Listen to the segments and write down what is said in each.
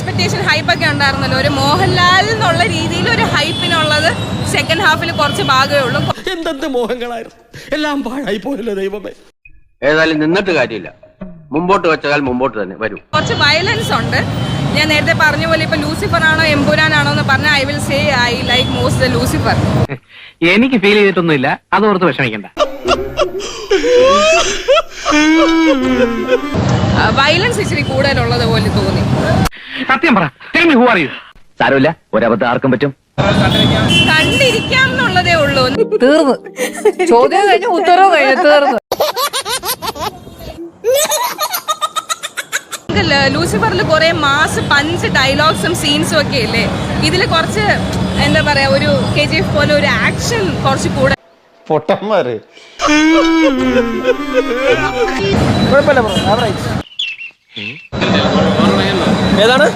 Expectation ഹൈപ്പൊക്കെ ഉണ്ടായിരുന്നല്ലോ. ഒരു മോഹൻലാൽ എന്നുള്ള രീതിയിൽ ഒരു ഹൈപ്പിനുള്ളത് സെക്കൻഡ് ഹാഫിൽ കുറച്ച് ഭാഗമേ ഉള്ളൂ. എന്തെന്ത് മോഹങ്ങളായിരുന്നു? എല്ലാം പാഴായി പോയല്ലോ ദൈവമേ. ഏതായാലും നിന്നിട്ട് കാര്യമില്ല. മുമ്പോട്ട് വെച്ചാൽ മുമ്പോട്ട് തന്നെ വരും. കുറച്ച് വയലൻസ് ഉണ്ട്. ഞാൻ നേരത്തെ പറഞ്ഞ പോലെ ഇപ്പൊ ലൂസിഫർ ആണോ എംപുരാനാണോ എന്ന് പറഞ്ഞാൽ I will say I like most the Lucifer എനിക്ക് ഫീൽ ചെയ്തിട്ടൊന്നുമില്ല. അത് ഓർത്ത് വിഷമിക്കണ്ട. വയലൻസ് ഇച്ചിരി കൂടുതലുള്ളത് പോലെ തോന്നി. സത്യം പറ. Me who are you? സാരമില്ല. ഒരബദ്ധം ആർക്കും പറ്റും. കണ്ടിരിക്കാം എന്നുള്ളതേ ഉള്ളൂ. തീർന്നു. ചോദ്യം കഴിഞ്ഞു ഉത്തരവ് കഴിഞ്ഞു തീർന്നു. ലൂസിഫറിൽ കുറെ മാസ് പഞ്ച് ഡയലോഗ്സും സീൻസും ഒക്കെ ഇല്ലേ? ഇതിൽ കുറച്ച് എന്താ പറയാ ഒരു കെ ജി എഫ് പോലെ ഒരു ആക്ഷൻ കുറച്ച് കൂടെ. പൊട്ടന്മാര്. കുഴപ്പമില്ല ഏതാണ്?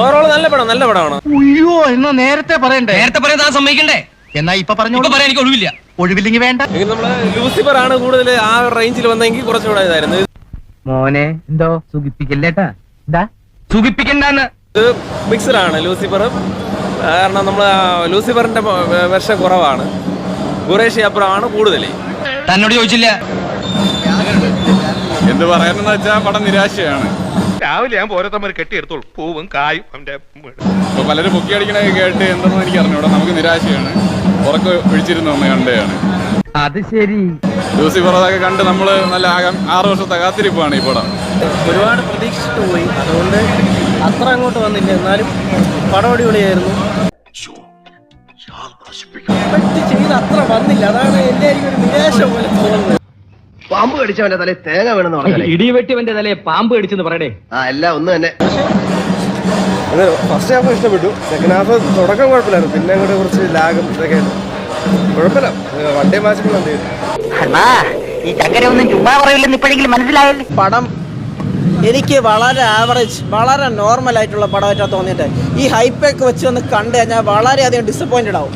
ഓവറോൾ നല്ല പടം നല്ല പടമാണ്. അയ്യോ എന്നാ നേരത്തെ പറയണ്ടേ? നേരത്തെ പറയാൻ സമ്മതിക്കണ്ടേ? എന്നാ ഇപ്പൊ പറഞ്ഞു പറയാൻ എനിക്ക് ഒഴിവില്ല ഒഴിവില്ലെങ്കിൽ വേണ്ട. നമ്മൾ ലൂസിഫർ ആണ് കൂടുതൽ ആ റേഞ്ചിൽ വന്നെങ്കിൽ കുറച്ചുകൂടെ ഇതായിരുന്നു. മോനെ എന്തോ സുഖിപ്പിക്കല്ലേട്ടാ? എന്താ സുഖിപ്പിക്കണ്ടെന്ന്. ഇത് മിക്സഡ് ആണ് ലൂസിഫറും കാരണം നമ്മൾ ലൂസിഫറിന്റെ വെർഷൻ കുറവാണ്. ഖുറേഷി അപ്പുറമാണ് കൂടുതൽ തന്നോട് ചോദിച്ചില്ല. എന്ത് പറയാനെന്ന് വെച്ചാൽ പടം നിരാശയാണ്. രാവിലെ ഞാൻ ഓരോരുത്തന്മാർ കെട്ടിയെടുത്തോളൂ പൂവും കായും അവന്റെ പലരും പൊക്കി അടിക്കണ കേട്ട് എന്തെന്ന് എനിക്ക് അറിഞ്ഞൂടാ. നമുക്ക് നിരാശയാണ്. ഉറക്കം ഒഴിച്ചിരുന്നു ഒന്ന് കണ്ടതാണ് അത് ശരി. ലൂസിഫർ അതൊക്കെ കണ്ട് നമ്മൾ നല്ല ആകാം- ആറ് വർഷത്തെ കാത്തിരിപ്പാണ് ഈ പടം. ഒരുപാട് പ്രതീക്ഷിച്ചിട്ട് പോയി. അതുകൊണ്ട് അത്ര അങ്ങോട്ട് വന്നില്ല. എന്നാലും പടം അടിപൊളിയായിരുന്നു. ചെയ്ത് അത്ര വന്നില്ല. അതാണ് എന്റെ ഒരു നിരാശ പോലെ തോന്നുന്നത്. പാമ്പ് കടിച്ചവന്റെ തലയിൽ തേങ്ങ വേണമെന്ന് പറഞ്ഞു ഇടി ഇടിവെട്ടിവന്റെ തലയെ പാമ്പ് കടിച്ചെന്ന് പറയടേ. ആ എല്ലാം ഒന്ന് തന്നെ. ഫസ്റ്റ് ഹാഫ് ഇഷ്ടപ്പെട്ടു. സെക്കൻഡ് ഹാഫ് തുടക്കം കുഴപ്പമില്ലായിരുന്നു. പിന്നെ അങ്ങോട്ട് കുറച്ച് ലാഗും ഇതൊക്കെ. കുഴപ്പമില്ല. വൺ ഡേ ഈ ചുമ്മാ പറയില്ലെന്ന് ഇപ്പോഴെങ്കിലും മനസ്സിലായല്ലേ? പടം എനിക്ക് വളരെ ആവറേജ് വളരെ നോർമൽ ആയിട്ടുള്ള പടമായിട്ടാണ് തോന്നിയിട്ട് ഈ ഹൈപ്പൊക്കെ വെച്ച് ഒന്ന് കണ്ടു കഴിഞ്ഞാൽ വളരെയധികം ഡിസപ്പോയിന്റഡ് ആവും.